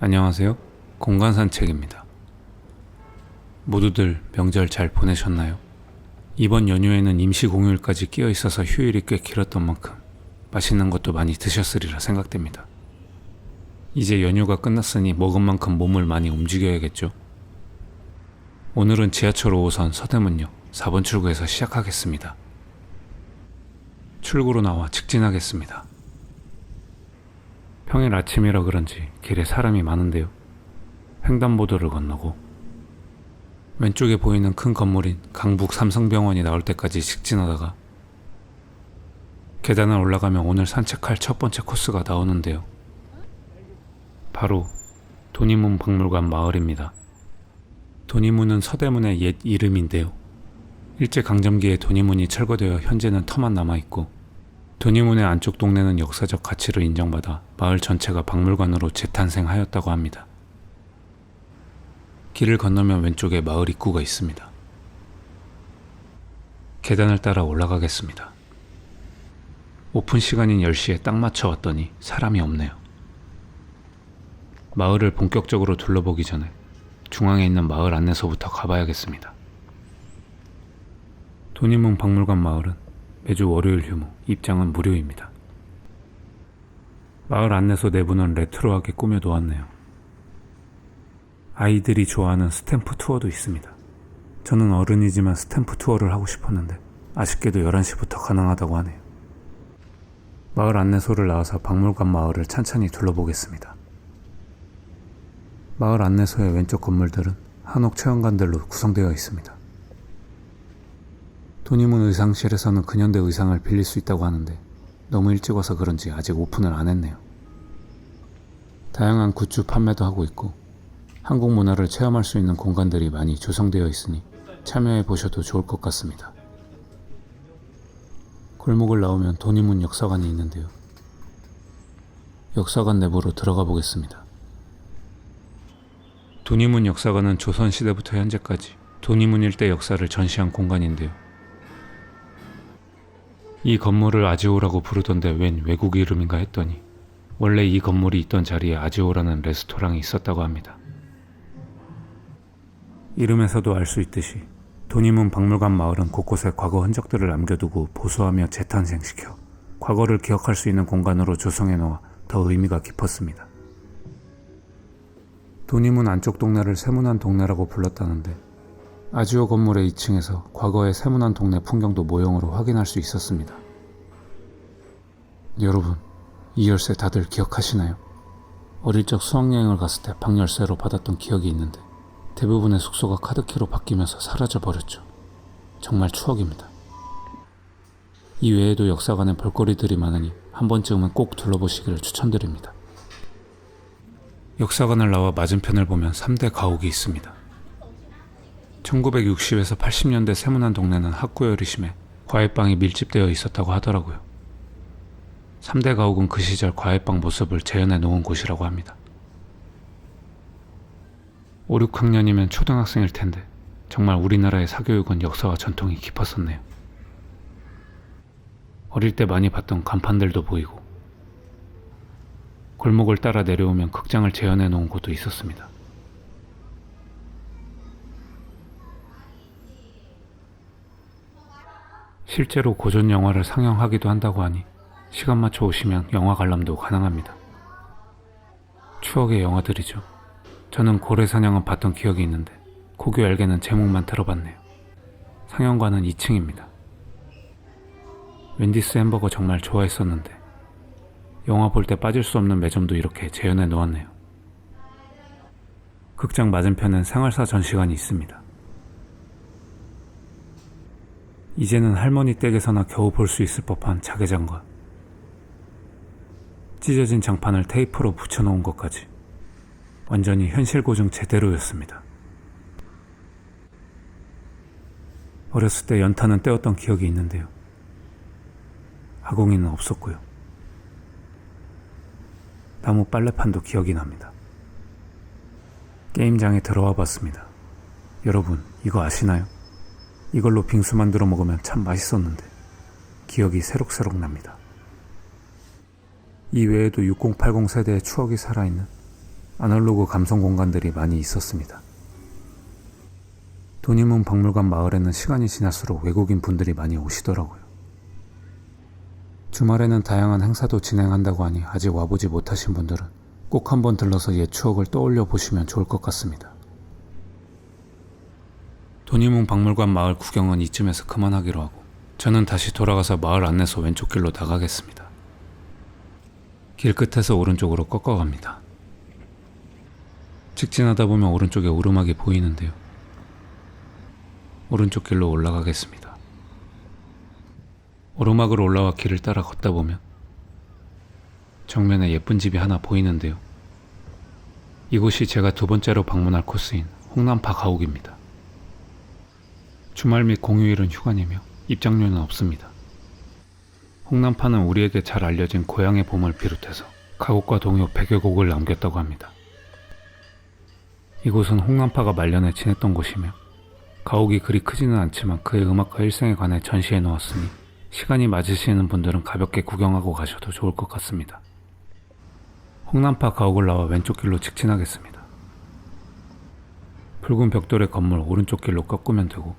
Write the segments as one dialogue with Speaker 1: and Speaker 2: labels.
Speaker 1: 안녕하세요. 공간 산책입니다. 모두들 명절 잘 보내셨나요? 이번 연휴에는 임시 공휴일까지 끼어 있어서 휴일이 꽤 길었던 만큼 맛있는 것도 많이 드셨으리라 생각됩니다. 이제 연휴가 끝났으니 먹은 만큼 몸을 많이 움직여야겠죠. 오늘은 지하철 5호선 서대문역 4번 출구에서 시작하겠습니다. 출구로 나와 직진하겠습니다. 평일 아침이라 그런지 길에 사람이 많은데요. 횡단보도를 건너고 왼쪽에 보이는 큰 건물인 강북 삼성병원이 나올 때까지 직진하다가 계단을 올라가면 오늘 산책할 첫 번째 코스가 나오는데요. 바로 돈이문 박물관 마을입니다. 돈이문은 서대문의 옛 이름인데요. 일제강점기에 돈이문이 철거되어 현재는 터만 남아있고 돈이문의 안쪽 동네는 역사적 가치를 인정받아 마을 전체가 박물관으로 재탄생하였다고 합니다. 길을 건너면 왼쪽에 마을 입구가 있습니다. 계단을 따라 올라가겠습니다. 오픈 시간인 10시에 딱 맞춰 왔더니 사람이 없네요. 마을을 본격적으로 둘러보기 전에 중앙에 있는 마을 안내소부터 가봐야겠습니다. 돈이문 박물관 마을은 매주 월요일 휴무, 입장은 무료입니다. 마을 안내소 내부는 레트로하게 꾸며 놓았네요. 아이들이 좋아하는 스탬프 투어도 있습니다. 저는 어른이지만 스탬프 투어를 하고 싶었는데 아쉽게도 11시부터 가능하다고 하네요. 마을 안내소를 나와서 박물관 마을을 찬찬히 둘러보겠습니다. 마을 안내소의 왼쪽 건물들은 한옥 체험관들로 구성되어 있습니다. 돈이문 의상실에서는 근현대 의상을 빌릴 수 있다고 하는데 너무 일찍 와서 그런지 아직 오픈을 안 했네요. 다양한 굿즈 판매도 하고 있고 한국 문화를 체험할 수 있는 공간들이 많이 조성되어 있으니 참여해 보셔도 좋을 것 같습니다. 골목을 나오면 돈이문 역사관이 있는데요. 역사관 내부로 들어가 보겠습니다. 돈이문 역사관은 조선시대부터 현재까지 돈이문 일대 역사를 전시한 공간인데요. 이 건물을 아지오라고 부르던데 웬 외국 이름인가 했더니 원래 이 건물이 있던 자리에 아지오라는 레스토랑이 있었다고 합니다. 이름에서도 알 수 있듯이 돈이문 박물관 마을은 곳곳에 과거 흔적들을 남겨두고 보수하며 재탄생시켜 과거를 기억할 수 있는 공간으로 조성해 놓아 더 의미가 깊었습니다. 돈이문 안쪽 동네를 세문안 동네라고 불렀다는데 아지오 건물의 2층에서 과거의 세문안 동네 풍경도 모형으로 확인할 수 있었습니다. 여러분, 이 열쇠 다들 기억하시나요? 어릴 적 수학여행을 갔을 때 방 열쇠로 받았던 기억이 있는데 대부분의 숙소가 카드키로 바뀌면서 사라져 버렸죠. 정말 추억입니다. 이 외에도 역사관에 볼거리들이 많으니 한 번쯤은 꼭 둘러보시기를 추천드립니다. 역사관을 나와 맞은편을 보면 3대 가옥이 있습니다. 1960에서 80년대 세문안 동네는 학구열이 심해 과외방이 밀집되어 있었다고 하더라고요. 3대 가옥은 그 시절 과외방 모습을 재현해 놓은 곳이라고 합니다. 5, 6학년이면 초등학생일 텐데 정말 우리나라의 사교육은 역사와 전통이 깊었었네요. 어릴 때 많이 봤던 간판들도 보이고 골목을 따라 내려오면 극장을 재현해 놓은 곳도 있었습니다. 실제로 고전 영화를 상영하기도 한다고 하니 시간 맞춰 오시면 영화 관람도 가능합니다. 추억의 영화들이죠. 저는 고래 사냥은 봤던 기억이 있는데 고교 알게는 제목만 들어봤네요. 상영관은 2층입니다. 웬디스 햄버거 정말 좋아했었는데 영화 볼 때 빠질 수 없는 매점도 이렇게 재현해 놓았네요. 극장 맞은편엔 생활사 전시관이 있습니다. 이제는 할머니 댁에서나 겨우 볼 수 있을 법한 자개장과 찢어진 장판을 테이프로 붙여놓은 것까지 완전히 현실 고증 제대로였습니다. 어렸을 때 연탄은 떼었던 기억이 있는데요. 아궁이는 없었고요. 나무 빨래판도 기억이 납니다. 게임장에 들어와 봤습니다. 여러분, 이거 아시나요? 이걸로 빙수 만들어 먹으면 참 맛있었는데 기억이 새록새록 납니다. 이 외에도 6080 세대의 추억이 살아있는 아날로그 감성 공간들이 많이 있었습니다. 도니문 박물관 마을에는 시간이 지날수록 외국인 분들이 많이 오시더라고요. 주말에는 다양한 행사도 진행한다고 하니 아직 와보지 못하신 분들은 꼭 한번 들러서 옛 추억을 떠올려 보시면 좋을 것 같습니다. 도니문 박물관 마을 구경은 이쯤에서 그만하기로 하고 저는 다시 돌아가서 마을 안내소 왼쪽 길로 나가겠습니다. 길 끝에서 오른쪽으로 꺾어갑니다. 직진하다 보면 오른쪽에 오르막이 보이는데요. 오른쪽 길로 올라가겠습니다. 오르막으로 올라와 길을 따라 걷다 보면 정면에 예쁜 집이 하나 보이는데요. 이곳이 제가 두 번째로 방문할 코스인 홍남파 가옥입니다. 주말 및 공휴일은 휴관이며 입장료는 없습니다. 홍남파는 우리에게 잘 알려진 고향의 봄을 비롯해서 가곡과 동요 100여 곡을 남겼다고 합니다. 이곳은 홍남파가 말년에 지냈던 곳이며 가옥이 그리 크지는 않지만 그의 음악과 일생에 관해 전시해 놓았으니 시간이 맞으시는 분들은 가볍게 구경하고 가셔도 좋을 것 같습니다. 홍남파 가옥을 나와 왼쪽 길로 직진하겠습니다. 붉은 벽돌의 건물 오른쪽 길로 꺾으면 되고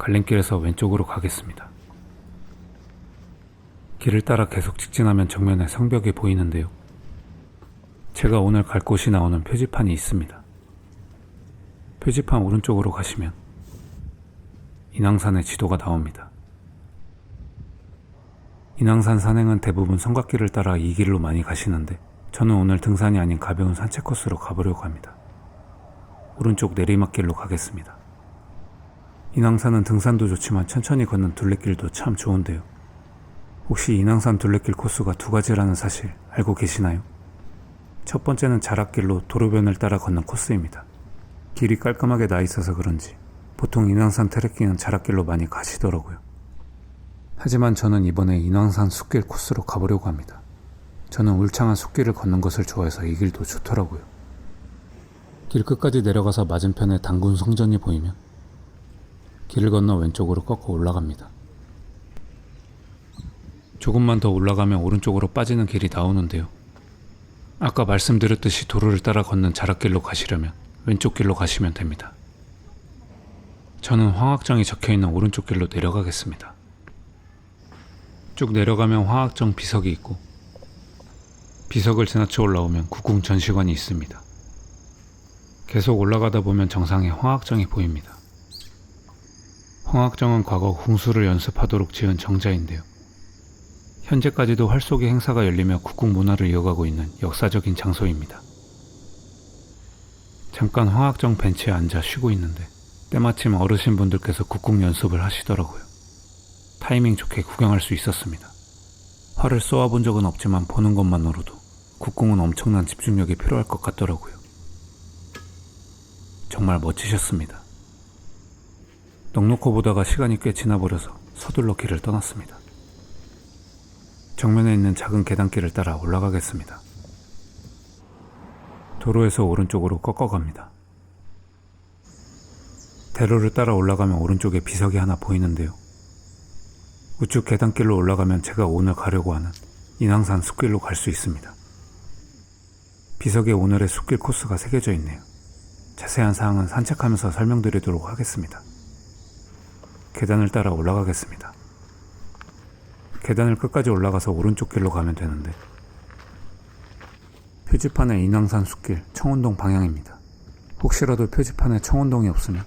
Speaker 1: 갈림길에서 왼쪽으로 가겠습니다. 길을 따라 계속 직진하면 정면에 성벽이 보이는데요. 제가 오늘 갈 곳이 나오는 표지판이 있습니다. 표지판 오른쪽으로 가시면 인왕산의 지도가 나옵니다. 인왕산 산행은 대부분 성곽길을 따라 이 길로 많이 가시는데 저는 오늘 등산이 아닌 가벼운 산책 코스로 가보려고 합니다. 오른쪽 내리막길로 가겠습니다. 인왕산은 등산도 좋지만 천천히 걷는 둘레길도 참 좋은데요. 혹시 인왕산 둘레길 코스가 두 가지라는 사실 알고 계시나요? 첫 번째는 자락길로 도로변을 따라 걷는 코스입니다. 길이 깔끔하게 나 있어서 그런지 보통 인왕산 트레킹은 자락길로 많이 가시더라고요. 하지만 저는 이번에 인왕산 숲길 코스로 가보려고 합니다. 저는 울창한 숲길을 걷는 것을 좋아해서 이 길도 좋더라고요. 길 끝까지 내려가서 맞은편에 당군 성전이 보이면 길을 건너 왼쪽으로 꺾어 올라갑니다. 조금만 더 올라가면 오른쪽으로 빠지는 길이 나오는데요. 아까 말씀드렸듯이 도로를 따라 걷는 자락길로 가시려면 왼쪽 길로 가시면 됩니다. 저는 황학정이 적혀 있는 오른쪽 길로 내려가겠습니다. 쭉 내려가면 화학정 비석이 있고 비석을 지나쳐 올라오면 국궁 전시관이 있습니다. 계속 올라가다 보면 정상에 황학정이 보입니다. 황학정은 과거 궁수를 연습하도록 지은 정자인데요. 현재까지도 활쏘기 행사가 열리며 국궁 문화를 이어가고 있는 역사적인 장소입니다. 잠깐 황학정 벤치에 앉아 쉬고 있는데 때마침 어르신분들께서 국궁 연습을 하시더라고요. 타이밍 좋게 구경할 수 있었습니다. 활을 쏘아본 적은 없지만 보는 것만으로도 국궁은 엄청난 집중력이 필요할 것 같더라고요. 정말 멋지셨습니다. 넉넉히 보다가 시간이 꽤 지나버려서 서둘러 길을 떠났습니다. 정면에 있는 작은 계단길을 따라 올라가겠습니다. 도로에서 오른쪽으로 꺾어갑니다. 대로를 따라 올라가면 오른쪽에 비석이 하나 보이는데요. 우측 계단길로 올라가면 제가 오늘 가려고 하는 인왕산 숲길로 갈 수 있습니다. 비석에 오늘의 숲길 코스가 새겨져 있네요. 자세한 사항은 산책하면서 설명드리도록 하겠습니다. 계단을 따라 올라가겠습니다. 계단을 끝까지 올라가서 오른쪽 길로 가면 되는데 표지판에 인왕산 숲길 청운동 방향입니다. 혹시라도 표지판에 청운동이 없으면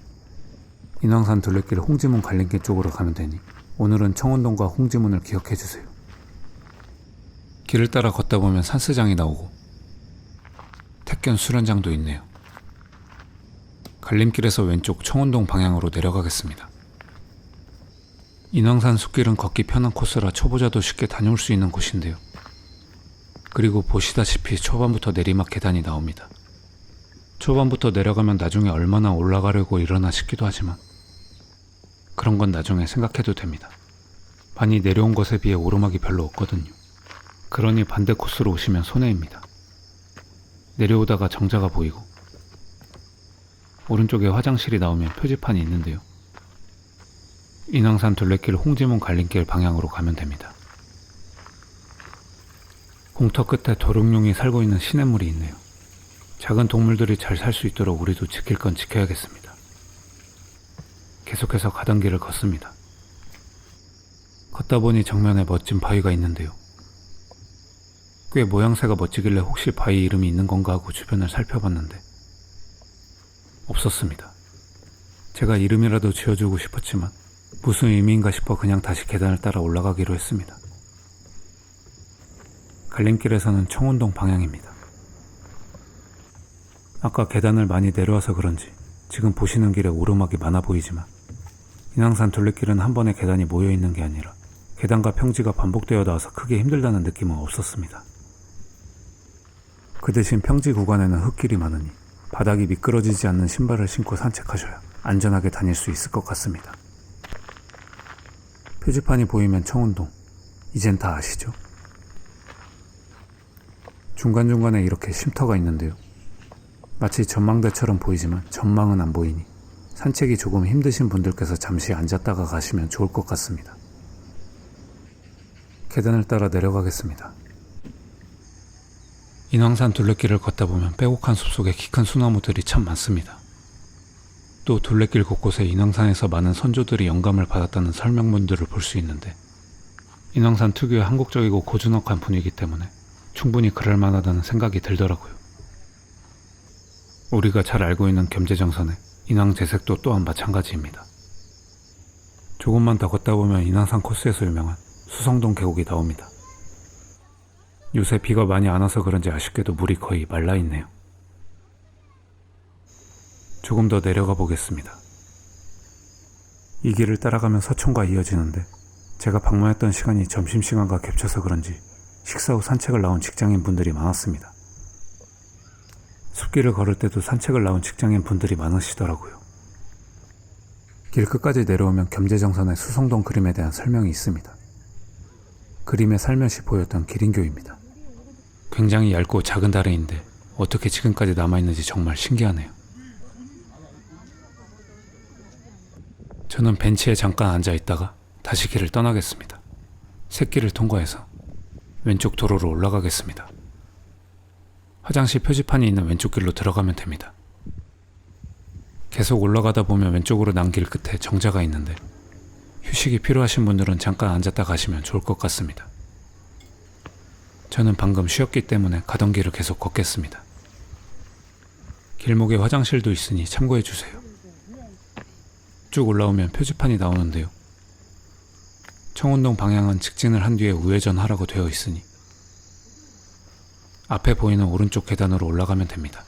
Speaker 1: 인왕산 둘레길 홍지문 갈림길 쪽으로 가면 되니 오늘은 청운동과 홍지문을 기억해 주세요. 길을 따라 걷다 보면 산스장이 나오고 택견 수련장도 있네요. 갈림길에서 왼쪽 청운동 방향으로 내려가겠습니다. 인왕산 숲길은 걷기 편한 코스라 초보자도 쉽게 다녀올 수 있는 곳인데요. 그리고 보시다시피 초반부터 내리막 계단이 나옵니다. 초반부터 내려가면 나중에 얼마나 올라가려고 일어나 싶기도 하지만 그런 건 나중에 생각해도 됩니다. 많이 내려온 것에 비해 오르막이 별로 없거든요. 그러니 반대 코스로 오시면 손해입니다. 내려오다가 정자가 보이고 오른쪽에 화장실이 나오면 표지판이 있는데요. 인왕산 둘레길 홍지문 갈림길 방향으로 가면 됩니다. 공터 끝에 도룡룡이 살고 있는 시냇물이 있네요. 작은 동물들이 잘 살 수 있도록 우리도 지킬 건 지켜야겠습니다. 계속해서 가던 길을 걷습니다. 걷다 보니 정면에 멋진 바위가 있는데요. 꽤 모양새가 멋지길래 혹시 바위 이름이 있는 건가 하고 주변을 살펴봤는데 없었습니다. 제가 이름이라도 지어주고 싶었지만 무슨 의미인가 싶어 그냥 다시 계단을 따라 올라가기로 했습니다. 갈림길에서는 청운동 방향입니다. 아까 계단을 많이 내려와서 그런지 지금 보시는 길에 오르막이 많아 보이지만 인왕산 둘레길은 한 번에 계단이 모여 있는 게 아니라 계단과 평지가 반복되어 나와서 크게 힘들다는 느낌은 없었습니다. 그 대신 평지 구간에는 흙길이 많으니 바닥이 미끄러지지 않는 신발을 신고 산책하셔야 안전하게 다닐 수 있을 것 같습니다. 표지판이 보이면 청운동. 이젠 다 아시죠? 중간중간에 이렇게 쉼터가 있는데요. 마치 전망대처럼 보이지만 전망은 안 보이니 산책이 조금 힘드신 분들께서 잠시 앉았다가 가시면 좋을 것 같습니다. 계단을 따라 내려가겠습니다. 인왕산 둘레길을 걷다 보면 빼곡한 숲속에 키 큰 소나무들이 참 많습니다. 또 둘레길 곳곳에 인왕산에서 많은 선조들이 영감을 받았다는 설명문들을 볼 수 있는데 인왕산 특유의 한국적이고 고즈넉한 분위기 때문에 충분히 그럴 만하다는 생각이 들더라고요. 우리가 잘 알고 있는 겸재정선의 인왕 재색도 또한 마찬가지입니다. 조금만 더 걷다 보면 인왕산 코스에서 유명한 수성동 계곡이 나옵니다. 요새 비가 많이 안 와서 그런지 아쉽게도 물이 거의 말라 있네요. 조금 더 내려가 보겠습니다. 이 길을 따라가면 서촌과 이어지는데 제가 방문했던 시간이 점심시간과 겹쳐서 그런지 식사 후 산책을 나온 직장인 분들이 많았습니다. 숲길을 걸을 때도 산책을 나온 직장인 분들이 많으시더라고요. 길 끝까지 내려오면 겸재정선의 수성동 그림에 대한 설명이 있습니다. 그림에 살며시 보였던 기린교입니다. 굉장히 얇고 작은 다리인데 어떻게 지금까지 남아있는지 정말 신기하네요. 저는 벤치에 잠깐 앉아 있다가 다시 길을 떠나겠습니다. 새길을 통과해서 왼쪽 도로로 올라가겠습니다. 화장실 표지판이 있는 왼쪽 길로 들어가면 됩니다. 계속 올라가다 보면 왼쪽으로 난 길 끝에 정자가 있는데 휴식이 필요하신 분들은 잠깐 앉았다 가시면 좋을 것 같습니다. 저는 방금 쉬었기 때문에 가던 길을 계속 걷겠습니다. 길목에 화장실도 있으니 참고해 주세요. 쭉 올라오면 표지판이 나오는데요. 청운동 방향은 직진을 한 뒤에 우회전하라고 되어 있으니 앞에 보이는 오른쪽 계단으로 올라가면 됩니다.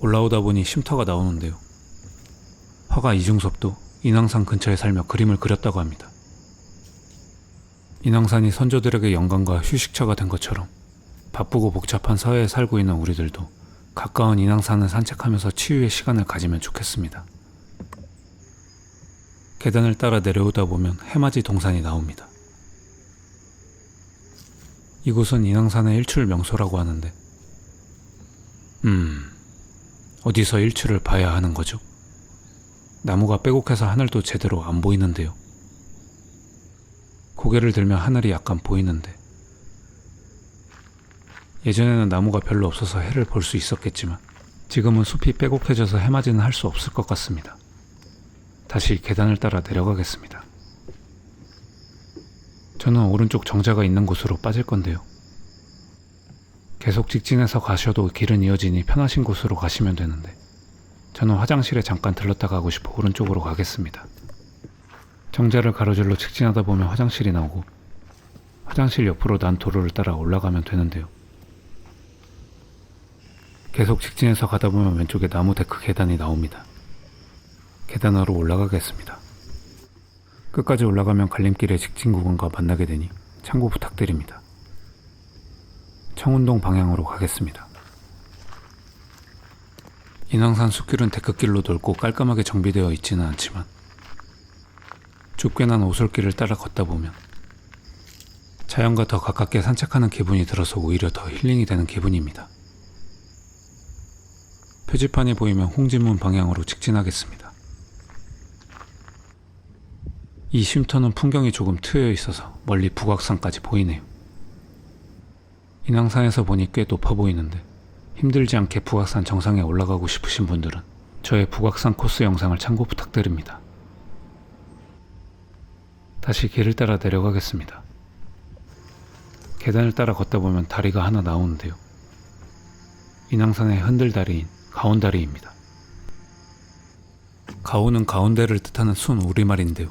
Speaker 1: 올라오다 보니 쉼터가 나오는데요. 화가 이중섭도 인왕산 근처에 살며 그림을 그렸다고 합니다. 인왕산이 선조들에게 영광과 휴식처가 된 것처럼 바쁘고 복잡한 사회에 살고 있는 우리들도 가까운 인왕산을 산책하면서 치유의 시간을 가지면 좋겠습니다. 계단을 따라 내려오다 보면 해맞이 동산이 나옵니다. 이곳은 인왕산의 일출 명소라고 하는데, 음, 어디서 일출을 봐야 하는 거죠? 나무가 빼곡해서 하늘도 제대로 안 보이는데요. 고개를 들면 하늘이 약간 보이는데, 예전에는 나무가 별로 없어서 해를 볼 수 있었겠지만, 지금은 숲이 빼곡해져서 해맞이는 할 수 없을 것 같습니다. 다시 계단을 따라 내려가겠습니다. 저는 오른쪽 정자가 있는 곳으로 빠질 건데요. 계속 직진해서 가셔도 길은 이어지니 편하신 곳으로 가시면 되는데, 저는 화장실에 잠깐 들렀다 가고 싶어 오른쪽으로 가겠습니다. 정자를 가로질러 직진하다 보면 화장실이 나오고, 화장실 옆으로 난 도로를 따라 올라가면 되는데요. 계속 직진해서 가다 보면 왼쪽에 나무 데크 계단이 나옵니다. 계단으로 올라가겠습니다. 끝까지 올라가면 갈림길의 직진 구간과 만나게 되니 참고 부탁드립니다. 청운동 방향으로 가겠습니다. 인왕산 숲길은 데크길로 넓고 깔끔하게 정비되어 있지는 않지만 좁게난 오솔길을 따라 걷다 보면 자연과 더 가깝게 산책하는 기분이 들어서 오히려 더 힐링이 되는 기분입니다. 표지판이 보이면 홍진문 방향으로 직진하겠습니다. 이 쉼터는 풍경이 조금 트여 있어서 멀리 북악산까지 보이네요. 인왕산에서 보니 꽤 높아 보이는데 힘들지 않게 북악산 정상에 올라가고 싶으신 분들은 저의 북악산 코스 영상을 참고 부탁드립니다. 다시 길을 따라 내려가겠습니다. 계단을 따라 걷다 보면 다리가 하나 나오는데요. 인왕산의 흔들다리인 가온다리입니다. 가온은 가운데를 뜻하는 순 우리말인데요.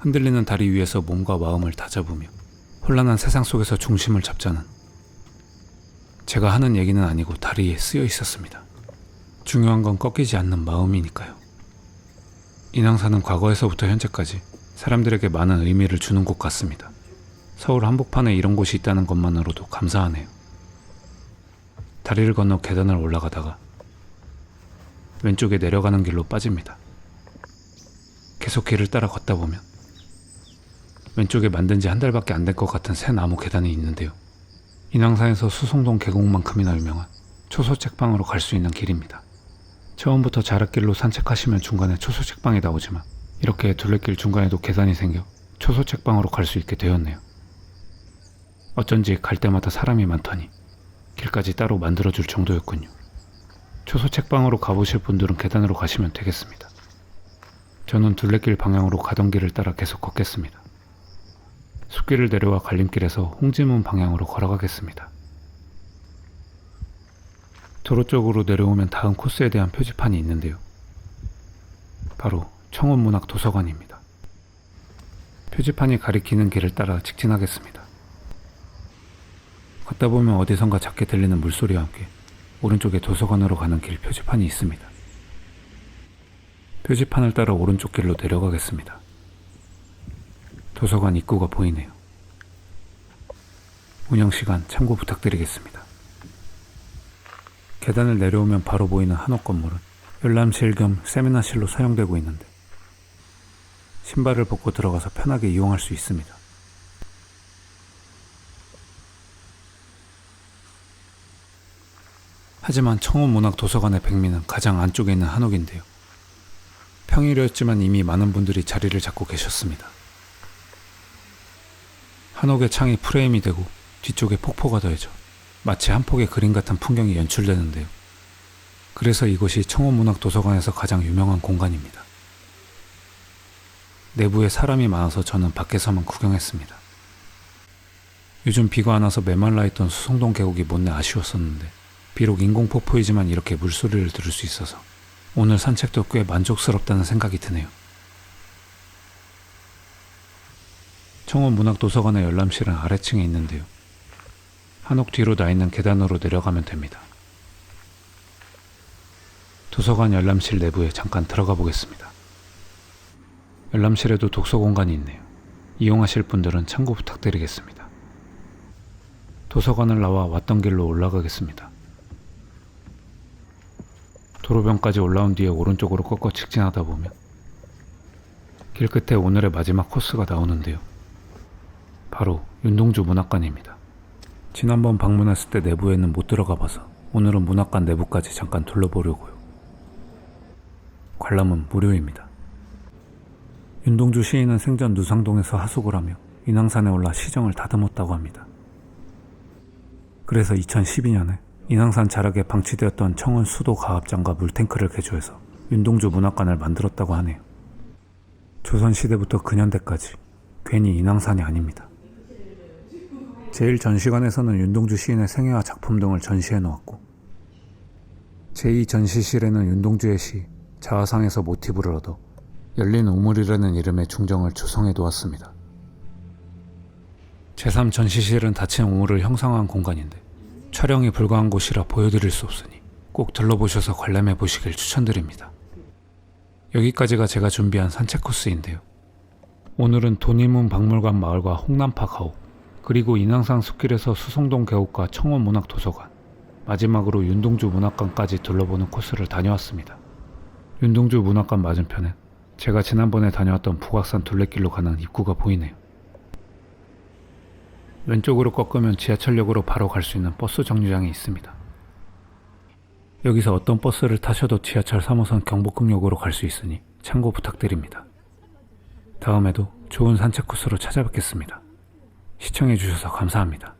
Speaker 1: 흔들리는 다리 위에서 몸과 마음을 다잡으며 혼란한 세상 속에서 중심을 잡자는 제가 하는 얘기는 아니고 다리에 쓰여 있었습니다. 중요한 건 꺾이지 않는 마음이니까요. 인왕산은 과거에서부터 현재까지 사람들에게 많은 의미를 주는 곳 같습니다. 서울 한복판에 이런 곳이 있다는 것만으로도 감사하네요. 다리를 건너 계단을 올라가다가 왼쪽에 내려가는 길로 빠집니다. 계속 길을 따라 걷다 보면 왼쪽에 만든 지 한 달밖에 안 된 것 같은 새 나무 계단이 있는데요. 인왕산에서 수송동 계곡만큼이나 유명한 초소 책방으로 갈 수 있는 길입니다. 처음부터 자락길로 산책하시면 중간에 초소 책방이 나오지만 이렇게 둘레길 중간에도 계단이 생겨 초소 책방으로 갈 수 있게 되었네요. 어쩐지 갈 때마다 사람이 많더니 길까지 따로 만들어줄 정도였군요. 초소 책방으로 가보실 분들은 계단으로 가시면 되겠습니다. 저는 둘레길 방향으로 가던 길을 따라 계속 걷겠습니다. 숲길을 내려와 갈림길에서 홍지문 방향으로 걸어가겠습니다. 도로 쪽으로 내려오면 다음 코스에 대한 표지판이 있는데요. 바로 청원문학 도서관입니다. 표지판이 가리키는 길을 따라 직진하겠습니다. 걷다 보면 어디선가 작게 들리는 물소리와 함께 오른쪽에 도서관으로 가는 길 표지판이 있습니다. 표지판을 따라 오른쪽 길로 내려가겠습니다. 도서관 입구가 보이네요. 운영 시간 참고 부탁드리겠습니다. 계단을 내려오면 바로 보이는 한옥 건물은 열람실 겸 세미나실로 사용되고 있는데 신발을 벗고 들어가서 편하게 이용할 수 있습니다. 하지만 청원문학 도서관의 백미는 가장 안쪽에 있는 한옥인데요. 평일이었지만 이미 많은 분들이 자리를 잡고 계셨습니다. 한옥의 창이 프레임이 되고 뒤쪽에 폭포가 더해져 마치 한 폭의 그림 같은 풍경이 연출되는데요. 그래서 이곳이 청원문학도서관에서 가장 유명한 공간입니다. 내부에 사람이 많아서 저는 밖에서만 구경했습니다. 요즘 비가 안 와서 메말라 있던 수송동 계곡이 못내 아쉬웠었는데 비록 인공폭포이지만 이렇게 물소리를 들을 수 있어서 오늘 산책도 꽤 만족스럽다는 생각이 드네요. 청원 문학도서관의 열람실은 아래층에 있는데요. 한옥 뒤로 나 있는 계단으로 내려가면 됩니다. 도서관 열람실 내부에 잠깐 들어가 보겠습니다. 열람실에도 독서 공간이 있네요. 이용하실 분들은 참고 부탁드리겠습니다. 도서관을 나와 왔던 길로 올라가겠습니다. 도로변까지 올라온 뒤에 오른쪽으로 꺾어 직진하다 보면 길 끝에 오늘의 마지막 코스가 나오는데요. 바로 윤동주 문학관입니다. 지난번 방문했을 때 내부에는 못 들어가 봐서 오늘은 문학관 내부까지 잠깐 둘러보려고요. 관람은 무료입니다. 윤동주 시인은 생전 누상동에서 하숙을 하며 인왕산에 올라 시정을 다듬었다고 합니다. 그래서 2012년에 인왕산 자락에 방치되었던 청원 수도 가압장과 물탱크를 개조해서 윤동주 문학관을 만들었다고 하네요. 조선시대부터 근현대까지 괜히 인왕산이 아닙니다. 제1전시관에서는 윤동주 시인의 생애와 작품 등을 전시해 놓았고 제2전시실에는 윤동주의 시 자화상에서 모티브를 얻어 열린 우물이라는 이름의 중정을 조성해 두었습니다. 제3전시실은 닫힌 우물을 형상화한 공간인데 촬영이 불가한 곳이라 보여드릴 수 없으니 꼭 들러보셔서 관람해 보시길 추천드립니다. 여기까지가 제가 준비한 산책 코스인데요. 오늘은 도니문 박물관 마을과 홍남파 가옥, 그리고 인왕산 숲길에서 수성동 계곡과 청원 문학도서관, 마지막으로 윤동주 문학관까지 둘러보는 코스를 다녀왔습니다. 윤동주 문학관 맞은편엔 제가 지난번에 다녀왔던 북악산 둘레길로 가는 입구가 보이네요. 왼쪽으로 꺾으면 지하철역으로 바로 갈 수 있는 버스 정류장이 있습니다. 여기서 어떤 버스를 타셔도 지하철 3호선 경복궁역으로 갈 수 있으니 참고 부탁드립니다. 다음에도 좋은 산책 코스로 찾아뵙겠습니다. 시청해주셔서 감사합니다.